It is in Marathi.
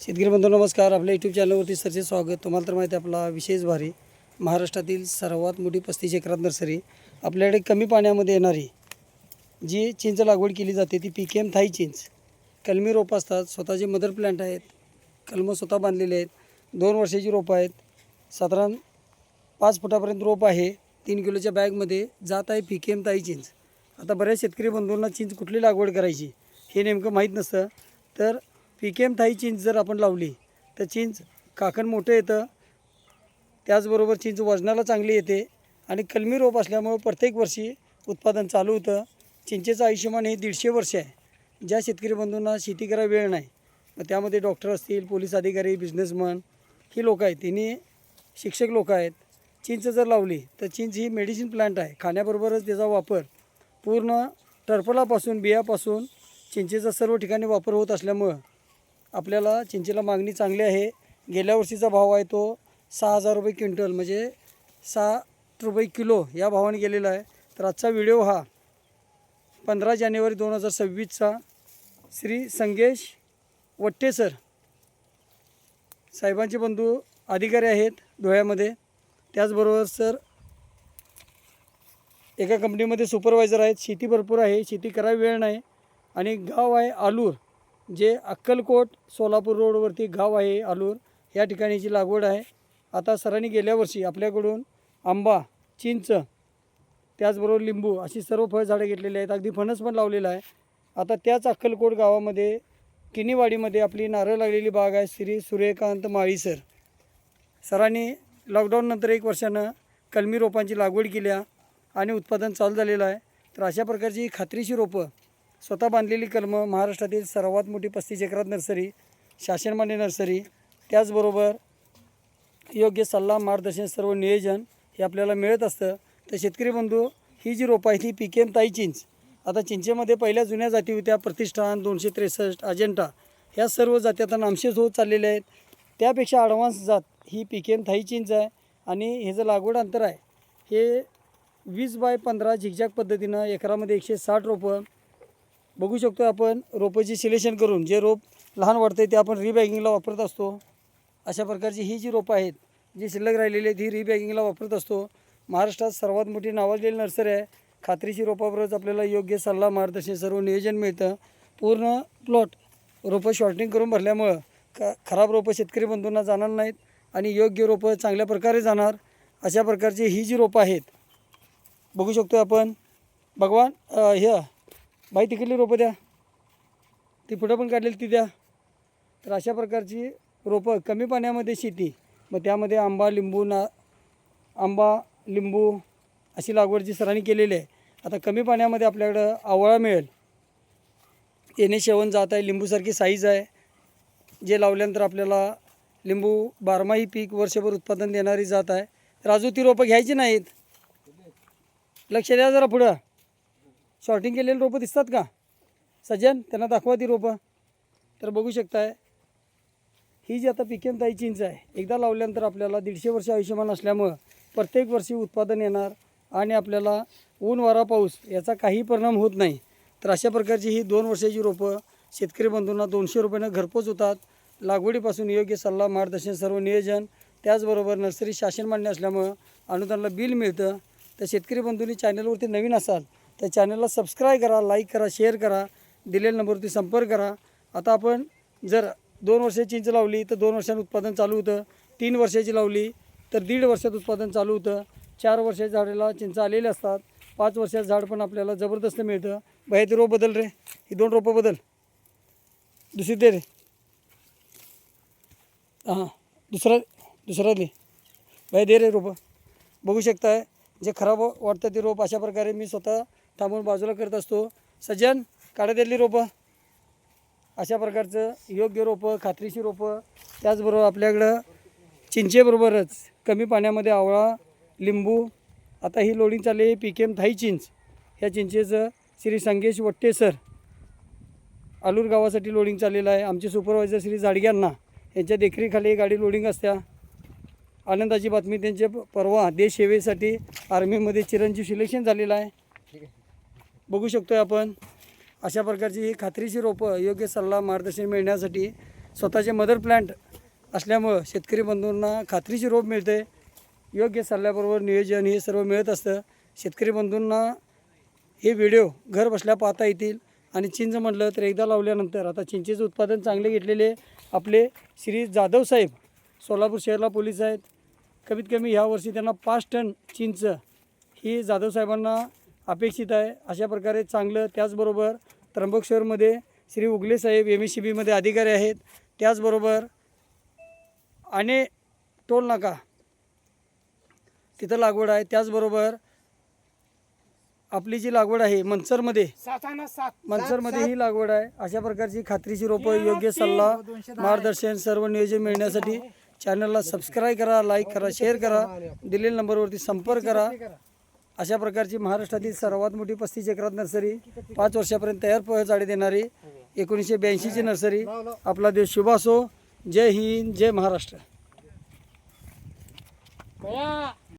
शेतकरी बंधू नमस्कार. आपल्या यूट्यूब चॅनलवरती सरचे स्वागत. तुम्हाला तर माहिती आहे आपला विशेष भारी महाराष्ट्रातील सर्वात मोठी पस्तीस एकरात नर्सरी. आपल्याकडे कमी पाण्यामध्ये येणारी जी चिंच लागवड केली जाते ती पी के एम थाई चिंच. कलमी रोपं असतात स्वतःचे मदर प्लांट आहेत कलमं स्वतः बांधलेले आहेत. दोन वर्षाची रोपं आहेत. साधारण पाच फुटापर्यंत रोप आहे. तीन किलोच्या बॅगमध्ये जात आहे पी के एम थाई चिंच. आता बऱ्याच शेतकरी बंधूंना चिंच कुठली लागवड करायची हे नेमकं माहीत नसतं. तर पी के एम थाई चिंच जर आपण लावली तर चिंच काकण मोठं येतं. त्याचबरोबर चिंच वजनाला चांगली येते आणि कलमी रोप असल्यामुळं प्रत्येक वर्षी उत्पादन चालू होतं. चिंचेचं आयुष्यमान हे दीडशे वर्ष आहे. ज्या शेतकरी बंधूंना शेती करायला वेळ नाही मग त्यामध्ये डॉक्टर असतील पोलीस अधिकारी बिझनेसमन ही लोक आहेत. तिन्ही शिक्षक लोक आहेत. चिंच जर लावली तर चिंच ही मेडिसिन प्लांट आहे. खाण्याबरोबरच त्याचा वापर पूर्ण टर्फलापासून बियापासून चिंचेचा सर्व ठिकाणी वापर होत असल्यामुळं आपल्याला चिंचेला मागणी चांगली आहे. गेल्या वर्षीचा भाव आहे तो सहा हजार रुपये क्विंटल म्हणजे सहा रुपये किलो या भावाने गेलेला आहे. तर आजचा व्हिडिओ हा पंधरा जानेवारी दोन हजार सव्वीसचा श्री संगेश वट्टे सर साहेबांचे बंधू अधिकारी आहेत धुळ्यामध्ये. त्याचबरोबर सर एका कंपनीमध्ये सुपरवायझर आहेत. शेती भरपूर आहे. शेती करायला वेळ नाही. आणि गाव आहे आलूर. जे अक्कलकोट सोलापूर रोडवरती गाव आहे आलूर या ठिकाणीची लागवड आहे आता सरांनी गेल्या वर्षी आपल्याकडून आंबा चिंच त्याचबरोबर लिंबू अशी सर्व फळझाडं घेतलेली आहेत. अगदी फणस पण लावलेला आहे. आता त्याच अक्कलकोट गावामध्ये किनीवाडीमध्ये आपली नारळ लागलेली बाग आहे श्री सूर्यकांत माळीसर. सरांनी लॉकडाऊननंतर एक वर्षानं कलमी रोपांची लागवड केल्या आणि उत्पादन चालू झालेलं आहे. तर अशा प्रकारची खात्रीशी रोपं स्वतः बांधलेली कलमं महाराष्ट्रातील सर्वात मोठी पस्तीस एकरात नर्सरी शासनमान्य नर्सरी त्याचबरोबर योग्य सल्ला मार्गदर्शन सर्व नियोजन हे आपल्याला मिळत असतं. तर शेतकरी बंधू ही जी रोपं आहे ती पी ताई चिंच आता चिंचेमध्ये पहिल्या जुन्या जाती होत्या प्रतिष्ठान दोनशे त्रेसष्ट अजेंटा ह्या सर्व जाती आता नामशेष होत चाललेल्या आहेत. त्यापेक्षा ॲडव्हान्स जात ही पिकेम थाई चिंच आहे आणि हे जे लागवड अंतर आहे हे वीस बाय पंधरा झिकझॅक पद्धतीनं एकरामध्ये एकशे साठ रोपं बघू शकतो आपण रोपाची सिलेक्शन करून जे रोप लहान वाढतं ते आपण रिबॅगिंगला वापरत असतो. अशा प्रकारची ही जी रोपं आहेत जी शिल्लक राहिलेली आहेत ही रिबॅगिंगला वापरत असतो. महाराष्ट्रात सर्वात मोठी नावाजलेली नर्सरी आहे. खात्रीची रोपाबरोबरच आपल्याला योग्य सल्ला मार्गदर्शन सर्व नियोजन मिळतं. पूर्ण प्लॉट रोपं शॉर्टिंग करून भरल्यामुळं ख खराब रोपं शेतकरी बंधूंना जाणार नाहीत आणि योग्य रोपं चांगल्या प्रकारे जाणार. अशा प्रकारची ही जी रोपं आहेत बघू शकतो आपण. भगवान ह्या हे बाई तिकडली रोपं द्या. ती पुढं पण काढलेली ती द्या. तर अशा प्रकारची रोपं कमी पाण्यामध्ये शेती. मग त्यामध्ये आंबा लिंबू ना आंबा लिंबू अशी लागवड जी सरांनी केलेली आहे. आता कमी पाण्यामध्ये आपल्याकडं आवळा मिळेल. येणे शेवण जात आहे लिंबूसारखी साईज आहे. जे लावल्यानंतर आपल्याला लिंबू बारमाही पीक वर्षभर उत्पादन देणारी जात आहे. तर अजून ती रोपं घ्यायची नाहीत? लक्ष द्या जरा पुढं. शॉर्टिंग केलेली रोपं दिसतात का? सज्जन त्यांना दाखवा ती रोपं. तर बघू शकताय ही जी आता पिकेमताई चिंच आहे एकदा लावल्यानंतर आपल्याला दीडशे वर्ष आयुष्यमान असल्यामुळं प्रत्येक वर्षी उत्पादन येणार आणि आपल्याला ऊन वारा पाऊस याचा काही परिणाम होत नाही. तर अशा प्रकारची ही दोन वर्षाची रोपं शेतकरी बंधूंना दोनशे रुपयानं घरपोच होतात. लागवडीपासून योग्य सल्ला मार्गदर्शन सर्व नियोजन. त्याचबरोबर नर्सरी शासन मान्य असल्यामुळं अनुदानाला बिल मिळतं. तर शेतकरी बंधूंनी चॅनलवरती नवीन असाल तर चॅनलला सबस्क्राईब करा लाईक करा शेअर करा दिलेल्या नंबरवरती संपर्क करा. आता आपण जर दोन वर्षाची चिंच लावली तर दोन वर्षांनी उत्पादन चालू होतं. तीन वर्षाची लावली तर दीड वर्षात उत्पादन चालू होतं. चार वर्षाच्या झाडाला चिंच आलेले असतात. पाच वर्षाचं झाड पण आपल्याला जबरदस्त मिळतं. बाहेर ते रोप बदल रे. ही दोन रोपं बदल. दुसरी दे रे. हां दुसरा दुसरा दे. बाहेर दे रे रोपं. बघू शकताय जे खराब वाटतं ते रोप अशा प्रकारे मी स्वतः थांबून बाजूला करत असतो. सज्जन काढा दिली रोपं. अशा प्रकारचं योग्य रोपं खात्रीशी रोपं त्याचबरोबर आपल्याकडं चिंचेबरोबरच कमी पाण्यामध्ये आवळा लिंबू आता ही लोडिंग चालली आहे पी के एम थाई चिंच. ह्या चिंचेचं श्री संगेश वट्टे सर आलूर गावासाठी लोडिंग चाललेलं आहे. आमचे सुपरवायझर श्री जाडग्यांना यांच्या देखरेखाली गाडी लोडिंग असत्या. आनंदाची बातमी त्यांचे परवा देश सेवेसाठी आर्मीमध्ये चिरंजीव सिलेक्शन झालेलं आहे. बघू शकतो आहे आपण. अशा प्रकारची ही खात्रीची रोपं योग्य सल्ला मार्गदर्शन मिळण्यासाठी स्वतःचे मदर प्लांट असल्यामुळं शेतकरी बंधूंना खात्रीची रोप मिळते. योग्य सल्ल्याबरोबर नियोजन हे सर्व मिळत असतं. शेतकरी बंधूंना हे व्हिडिओ घर बसल्या पाहता येतील. आणि चिंच म्हटलं तर एकदा लावल्यानंतर आता चिंचेचं उत्पादन चांगले घेतलेले आपले श्री जाधव साहेब सोलापूर शहरला पोलीस आहेत. कमीत कमी ह्या वर्षी त्यांना पाच टन चिंच ही जाधव साहेबांना अपेक्षित आहे. अशा प्रकारे चांगलं त्याचबरोबर त्र्यंबकेश्वरमध्ये श्री उगले साहेब एम एस सी बीमध्ये अधिकारी आहेत. त्याचबरोबर आणि टोल नाका तिथं लागवड आहे. त्याचबरोबर आपली जी लागवड आहे मनसरमध्ये मनसरमध्ये ही लागवड आहे. अशा प्रकारची खात्रीची रोपं योग्य सल्ला मार्गदर्शन सर्व नियोजन मिळण्यासाठी चॅनलला सबस्क्राईब करा लाईक करा शेअर करा दिलेल्या नंबरवरती संपर्क करा. अशा प्रकारची महाराष्ट्रातील सर्वात मोठी पस्तीस एकरात नर्सरी पाच वर्षापर्यंत तयार पोहे झाडे देणारी एकोणीसशे ब्याऐंशीची नर्सरी. आपला देश शुभ असो. जय हिंद जय महाराष्ट्र.